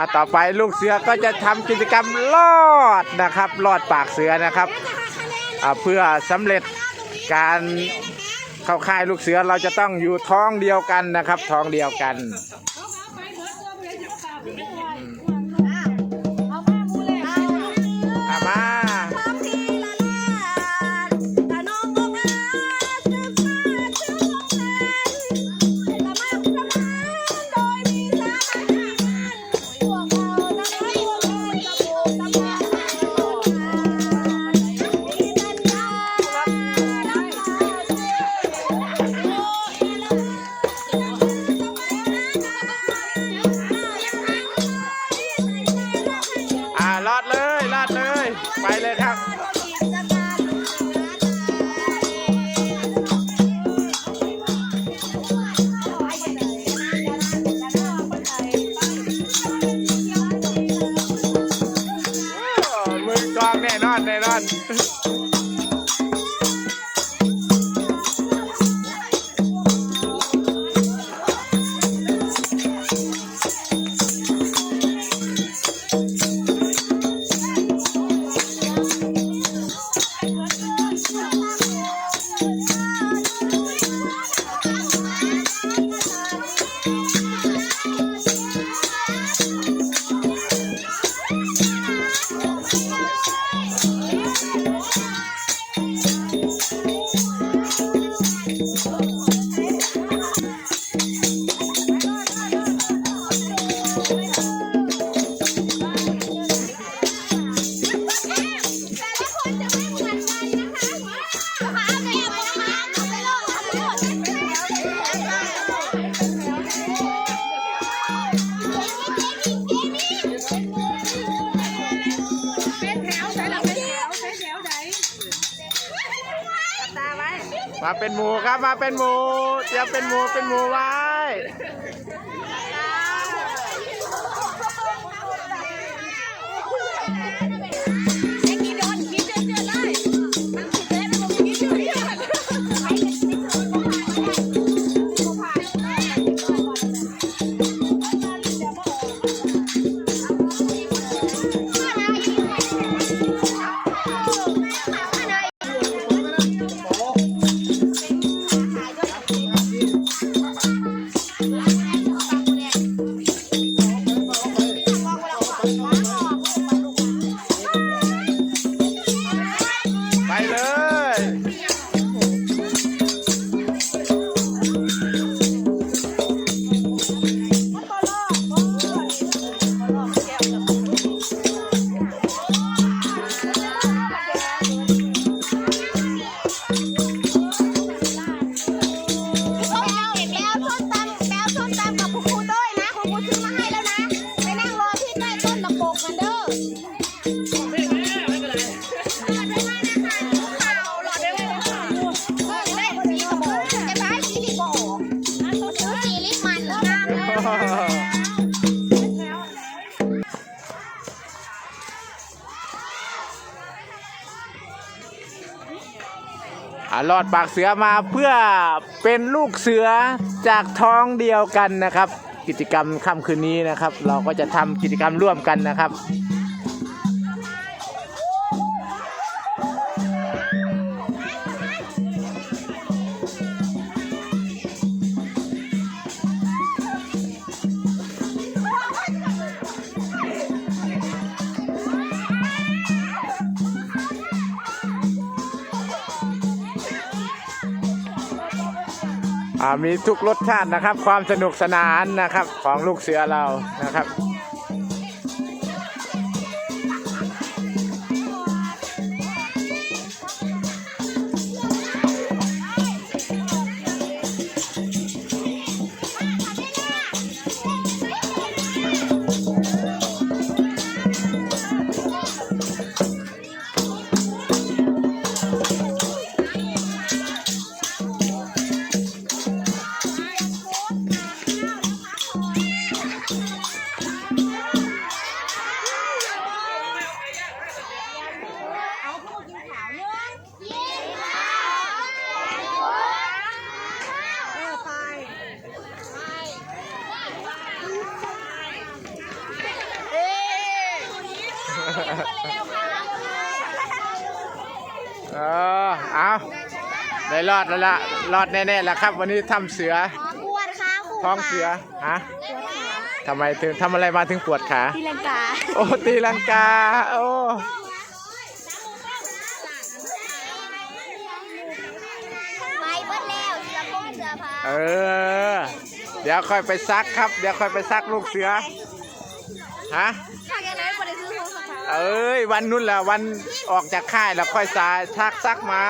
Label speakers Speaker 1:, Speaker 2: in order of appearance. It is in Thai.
Speaker 1: าต่อไปลูกเสือก็จะทำกิจกรรมลอดนะครับลอดปากเสือนะครับเพื่อสำเร็จการเข้าค่ายลูกเสือเราจะต้องอยู่ท้องเดียวกันนะครับ ท้องเดียวกัน ลองแน่นอน มาเป็นหมูครับมาเป็นหมูเตรียมเป็นหมูเป็นหมูไว้ อ่ารอดปากเสือมาเพื่อเป็นลูกเสือจากท้องเดียวกันนะครับ กิจกรรมค่ำคืนนี้นะครับ เราก็จะทำกิจกรรมร่วมกันนะครับ มีทุกรสชาตินะครับ ความสนุกสนานนะครับของลูกเสือเรานะครับ
Speaker 2: เออเอาได้รอดแล้วละรอดแน่ๆแล้วครับ วันนี้ทำเสือ
Speaker 1: ปวดขา
Speaker 2: ท้องเสือฮะทำไมถึงทำอะไรมาถึงปวดขา
Speaker 1: ตีลังกา
Speaker 2: โอ้ตีลังกา โอ้
Speaker 1: เออ
Speaker 2: เดี๋ยวค่อยไปซักครับ เดี๋ยวค่อยไปซักลูกเสือ ฮะ เอ้ยวันนู้นแหละวันออกจากค่ายแล้วค่อยสาชักซักไม้